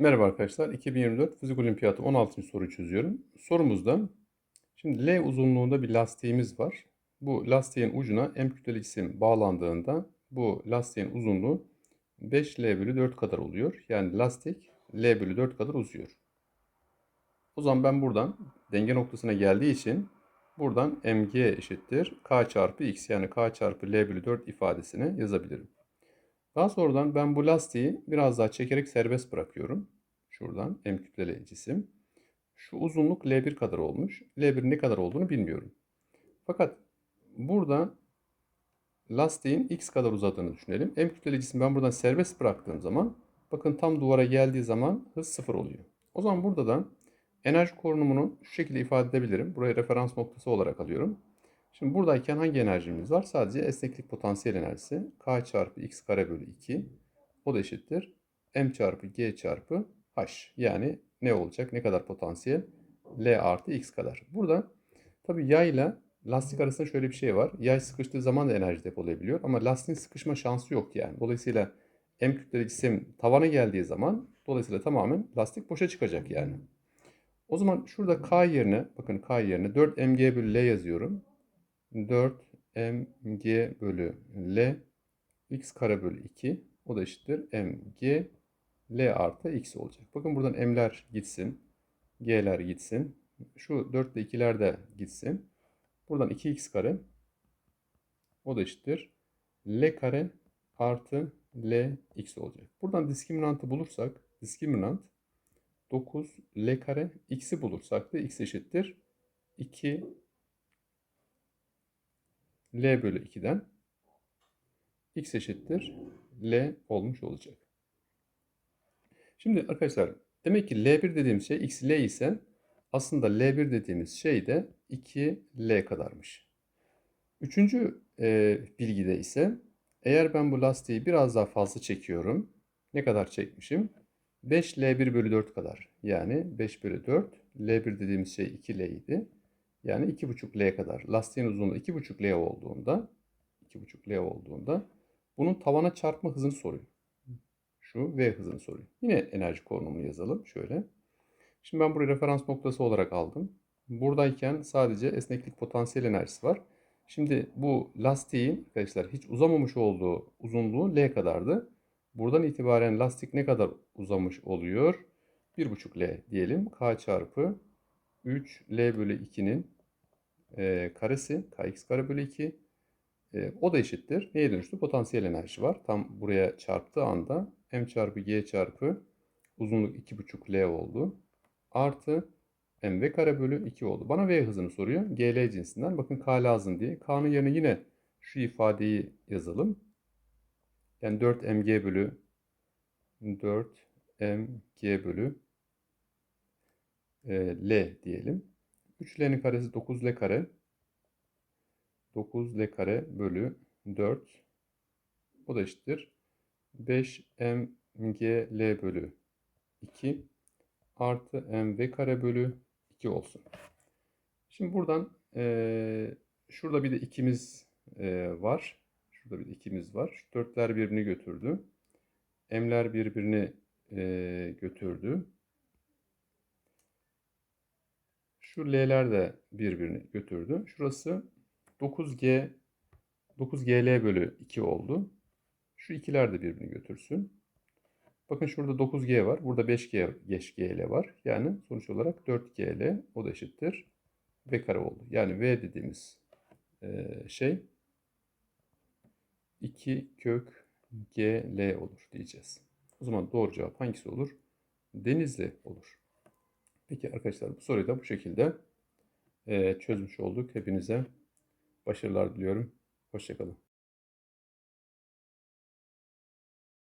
Merhaba arkadaşlar. 2024 Fizik Olimpiyatı 16. soruyu çözüyorum. Sorumuzda şimdi L uzunluğunda bir lastiğimiz var. Bu lastiğin ucuna M kütleli cisim bağlandığında bu lastiğin uzunluğu 5L bölü 4 kadar oluyor. Yani lastik L bölü 4 kadar uzuyor. O zaman ben buradan denge noktasına geldiği için buradan mg eşittir k çarpı x yani k çarpı L bölü 4 ifadesini yazabilirim. Daha sonradan ben bu lastiği biraz daha çekerek serbest bırakıyorum. Şuradan M kütleli cisim. Şu uzunluk L1 kadar olmuş. L1 ne kadar olduğunu bilmiyorum. Fakat burada lastiğin X kadar uzadığını düşünelim. M kütleli cisim ben buradan serbest bıraktığım zaman bakın tam duvara geldiği zaman hız sıfır oluyor. O zaman burada da enerji korunumunu şu şekilde ifade edebilirim. Buraya referans noktası olarak alıyorum. Şimdi buradayken hangi enerjimiz var? Sadece esneklik potansiyel enerjisi. K çarpı x kare bölü 2. O da eşittir. M çarpı G çarpı H. Yani ne olacak? Ne kadar potansiyel? L artı x kadar. Burada tabii yayla lastik arasında şöyle bir şey var. Yay sıkıştığı zaman da enerji depolayabiliyor. Ama lastiğin sıkışma şansı yok yani. Dolayısıyla M kütleli cisim tavana geldiği zaman dolayısıyla tamamen lastik boşa çıkacak yani. O zaman şurada K yerine bakın K yerine 4 mg bölü L yazıyorum. 4 mg bölü L x kare bölü 2 o da eşittir mg L artı x olacak. Bakın buradan m'ler gitsin. G'ler gitsin. Şu 4 ile 2'ler de gitsin. Buradan 2x kare o da eşittir. L kare artı L x olacak. Buradan diskriminantı bulursak diskriminant 9 L kare x'i bulursak da x eşittir. 2 L bölü 2'den x eşittir L olmuş olacak. Şimdi arkadaşlar demek ki L1 dediğimiz şey x L ise aslında L1 dediğimiz şey de 2L kadarmış. Üçüncü e, bilgide ise eğer ben bu lastiği biraz daha fazla çekiyorum. Ne kadar çekmişim? 5 L1 bölü 4 kadar. Yani 5 bölü 4. L1 dediğimiz şey 2L idi. Yani 2,5 L kadar. Lastiğin uzunluğu 2,5 L olduğunda 2,5 L olduğunda bunun tavana çarpma hızını soruyor. Şu V hızını soruyor. Yine enerji korunumunu yazalım. Şöyle. Şimdi ben burayı referans noktası olarak aldım. Buradayken sadece esneklik potansiyel enerjisi var. Şimdi bu lastiğin arkadaşlar hiç uzamamış olduğu uzunluğu L kadardı. Buradan itibaren lastik ne kadar uzamış oluyor? 1,5 L diyelim. K çarpı 3 L bölü 2'nin e, karesi. Kx kare bölü 2. E, o da eşittir. Neye dönüştü? Potansiyel enerji var. Tam buraya çarptığı anda m çarpı g çarpı uzunluk 2,5 L oldu. Artı mv kare bölü 2 oldu. Bana v hızını soruyor. gl cinsinden. Bakın k lazım diye. k'nın yerine yine şu ifadeyi yazalım. Yani 4 mg bölü 4 mg bölü e, L diyelim. 3L'nin karesi 9L kare. 9L kare bölü 4. O da eşittir. 5mgl bölü 2 artı mv kare bölü 2 olsun. Şimdi buradan e, şurada bir de ikimiz e, var. Şurada bir de ikimiz var. Şu dörtler birbirini götürdü. M'ler birbirini e, götürdü. Şu L'ler de birbirini götürdü. Şurası 9G 9GL bölü 2 oldu. Şu ikiler de birbirini götürsün. Bakın şurada 9G var. Burada 5G 5GL var. Yani sonuç olarak 4GL o da eşittir. V kare oldu. Yani V dediğimiz şey 2 kök GL olur diyeceğiz. O zaman doğru cevap hangisi olur? Denizli olur. Peki arkadaşlar bu soruyu da bu şekilde çözmüş olduk. Hepinize başarılar diliyorum. Hoşçakalın.